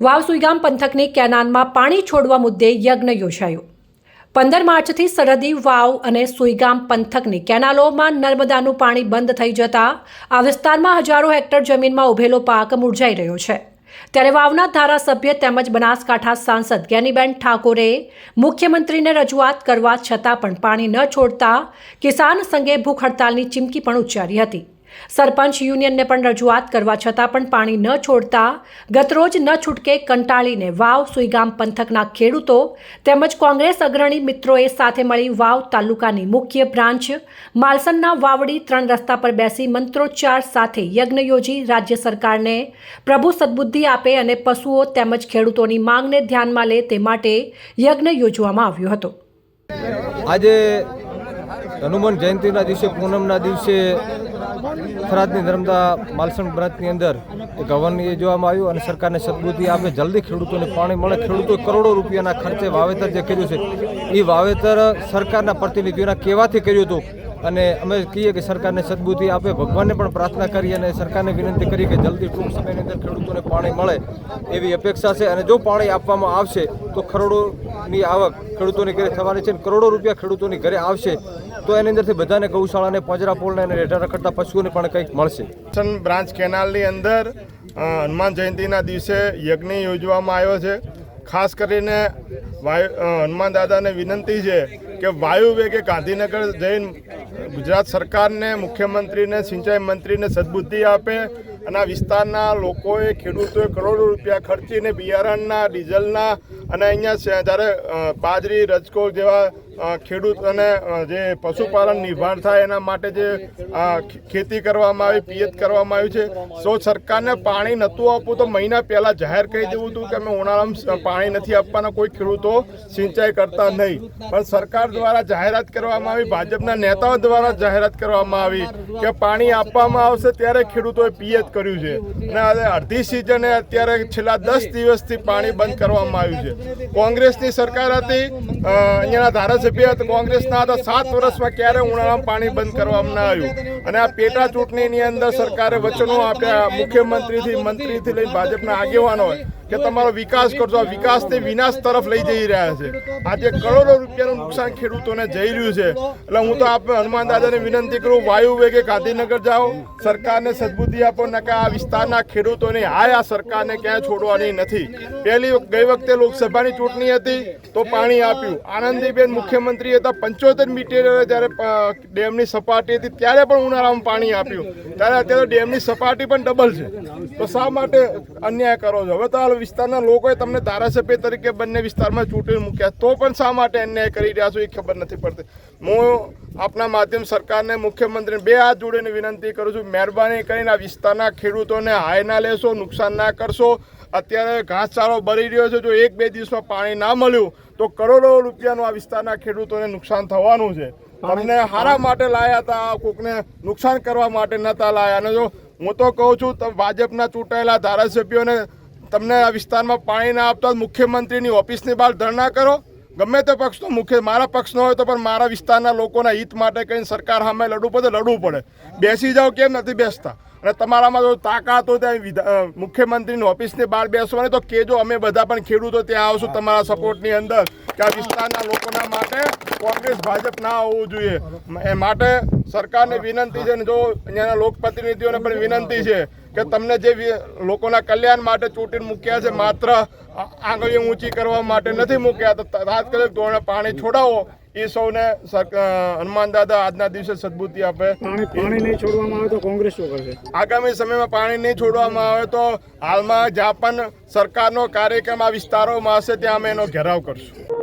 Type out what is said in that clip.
વાવ સુઈગામ પંથકની કેનાનમાં પાણી છોડવા મુદ્દે યજ્ઞ યોજાયો. પંદર માર્ચથી સરહદી વાવ અને સુઈગામ પંથકની કેનાલોમાં નર્મદાનું પાણી બંધ થઈ જતા આ વિસ્તારમાં હજારો હેક્ટર જમીનમાં ઉભેલો પાક મુરઝાઈ રહ્યો છે. ત્યારે વાવના ધારાસભ્ય તેમજ બનાસકાંઠા સાંસદ જ્ઞાનીબેન ઠાકોરે મુખ્યમંત્રીને રજૂઆત કરવા છતાં પણ પાણી ન છોડતા કિસાન સંઘે ભૂખ હડતાલની ચીમકી પણ ઉચ્ચારી હતી. સરપંચ યુનિયનને પણ રજૂઆત કરવા છતાં પણ પાણી ન છોડતા, ગતરોજ ન છૂટકે કંટાળીને વાવ, સુઈગામ પંથકના ખેડૂતો તેમજ કોંગ્રેસ અગ્રણી મિત્રોએ સાથે મળી વાવ તાલુકાની મુખ્ય બ્રાન્ચ, માલસનના વાવડી ત્રણ રસ્તા પર બેસી મંત્રોચ્ચાર સાથે યજ્ઞ યોજી રાજ્ય સરકારને પ્રભુ સદબુદ્ધિ આપે અને પશુઓ તેમજ ખેડૂતોની માંગને ધ્યાનમાં લે તે માટે યજ્ઞ યોજવામાં આવ્યો હતો. આજે હનુમાન જયંતિના દિવસે, પૂનમના દિવસે થરાદની નર્મદા માલસણ બ્રાન્ચની અંદર એક હવન જોવામાં આવ્યું અને સરકારને સદબુદ્ધિ આપે, જલ્દી ખેડૂતોને પાણી મળે. ખેડૂતો કરોડો રૂપિયાના ખર્ચે વાવેતર જે કર્યું છે, એ વાવેતર સરકારના પ્રતિનિધિઓના કહેવાથી કર્યું હતું. અને અમે કહીએ કે સરકારને સદબુદ્ધિ આપે, ભગવાનને પણ પ્રાર્થના કરી અને સરકારને વિનંતી કરી કે જલ્દી ટૂંક સમયની અંદર ખેડૂતોને પાણી મળે એવી અપેક્ષા છે. અને જો પાણી આપવામાં આવશે, તો કરોડોની આવક ખેડૂતોની ઘરે થવાની છે કરોડો રૂપિયા ખેડૂતોની ઘરે આવશે, તો એની અંદરથી બધાને ગૌશાળાને પાંજરાપોળને અને રેઢા રખડતા પશુઓને પણ કંઈક મળશે. બ્રાન્ચ કેનાલની અંદર હનુમાન જયંતિના દિવસે યજ્ઞ યોજવામાં આવ્યો છે. ખાસ કરીને વાયુ હનુમાન દાદાને વિનંતી છે કે વાયુ વેગે ગાંધીનગર જઈને ગુજરાત સરકારને, મુખ્યમંત્રીને, સિંચાઈ મંત્રીને સદબુદ્ધિ આપે અને આ વિસ્તારના લોકોએ, ખેડૂતોએ કરોડો રૂપિયા ખર્ચીને બિયારણના, ડીઝલના અને અહીંયા જ્યારે બાજરી રજકો જેવા ખેડૂત અને જે પશુપાલન નિર્માણ થાય એના માટે જે ખેતી કરવામાં આવી, પિયત કરવામાં આવ્યું છે. સો સરકારને પાણી નહોતું આપવું તો મહિના પહેલાં જાહેર કરી દેવું હતું કે અમે ઉનાળામાં પાણી નથી આપવાના, કોઈ ખેડૂતો સિંચાઈ કરતા નહીં. પણ સરકાર દ્વારા જાહેરાત કરવામાં આવી, ભાજપના નેતાઓ દ્વારા જાહેરાત કરવામાં આવી કે પાણી આપવામાં આવશે ત્યારે ખેડૂતોએ પિયત કર્યું છે. અને અડધી સિઝને અત્યારે છેલ્લા દસ દિવસથી પાણી બંધ કરવામાં આવ્યું છે. કોંગ્રેસની સરકાર હતી અહીંયાના ધારાસભ્ય હતા કોંગ્રેસના હતા સાત વર્ષમાં ક્યારે ઉનાળામાં પાણી બંધ કરવામાં ના આવ્યું? અને આ પેટા ચૂંટણીની અંદર સરકારે વચનો આપ્યા, મુખ્યમંત્રીથી મંત્રીથી લઈને ભાજપના આગેવાનો કે તમારો વિકાસ કરજો. આ વિકાસથી વિનાશ તરફ લઈ જઈ રહ્યા છે. આજે કરોડો રૂપિયાનું નુકસાન ખેડૂતોને જઈ રહ્યું છે. એટલે હું તો આપ હનુમાન દાદાને વિનંતી કરું, વાયુ વેગે ગાંધીનગર જાઓ. સરકારને સદબુદ્ધિ આપો નકા આ વિસ્તારના ખેડૂતોને હાય આ સરકારને ક્યાંય છોડવાની નથી. પહેલી ગઈ વખતે લોકસભાની ચૂંટણી હતી, તો પાણી આપ્યું. આનંદીબેન મુખ્યમંત્રી હતા પંચોતેર મીટર જ્યારે ડેમની સપાટી હતી, ત્યારે પણ ઉનાળામાં પાણી આપ્યું. ત્યારે અત્યારે ડેમની સપાટી પણ ડબલ છે. તો શા માટે અન્યાય કરો છો? હવે તો વિસ્તારના લોકોએ તમને ધારાસભ્ય તરીકે બંને વિસ્તારમાં ચૂંટણી મૂક્યા. તો પણ શા માટે અન્યાય કરી રહ્યા છો એ ખબર નથી પડતી. હું આપના માધ્યમ સરકારને મુખ્યમંત્રીને બે હાથ જોડીને વિનંતી કરું છું મહેરબાની કરીને આ વિસ્તારના ખેડૂતોને હાય ના લેશો નુકસાન ના કરશો. અત્યારે ઘાસચારો બળી રહ્યો છે જો એક બે દિવસમાં પાણી ના મળ્યું તો કરોડો રૂપિયાનું આ વિસ્તારના ખેડૂતોને નુકસાન થવાનું છે. તમને હારા માટે લાયા હતા કોકને નુકસાન કરવા માટે નતા લાયા. અને જો હું તો કહું છું તો ભાજપના ચૂંટાયેલા ધારાસભ્યોને તમને આ વિસ્તારમાં પાણી ના આપતા મુખ્યમંત્રીની ઓફિસની બહાર ધરણા કરો. ગમે તે પક્ષનો મુખ્ય મારા પક્ષનો હોય તો પણ મારા વિસ્તારના લોકોના હિત માટે કહીને સરકાર સામે લડવું પડે લડવું પડે. બેસી જાઓ, કેમ નથી બેસતા? અને તમારામાં જો તાકાત હોય ત્યાં મુખ્યમંત્રીની ઓફિસની બહાર બેસવાની, તો કેજો અમે બધા પણ ખેડૂતો ત્યાં આવશું તમારા સપોર્ટની અંદર કે આ વિસ્તારના લોકોના માટે કોંગ્રેસ ભાજપ ના હોવું જોઈએ. એ માટે સરકારને વિનંતી છે અને જો અહીંયાના લોકપ્રતિનિધિઓને પણ વિનંતી છે કે તમને જે લોકોના કલ્યાણ માટે ચૂંટીને મૂક્યા છે, માત્ર આંગળીઓ ઊંચી કરવા માટે નથી મૂક્યા તો, તાત્કાલિક ધોરણે પાણી છોડાવો. એ સૌને હનુમાન દાદા આજના દિવસે સદબુદ્ધિ આપે. પાણી નહીં છોડવામાં આવે તો કોંગ્રેસ શું કરશે? આગામી સમયમાં પાણી નહીં છોડવામાં આવે તો હાલમાં જ્યાં પણ સરકારનો કાર્યક્રમ આ વિસ્તારોમાં હશે ત્યાં અમે એનો ઘેરાવ કરશું.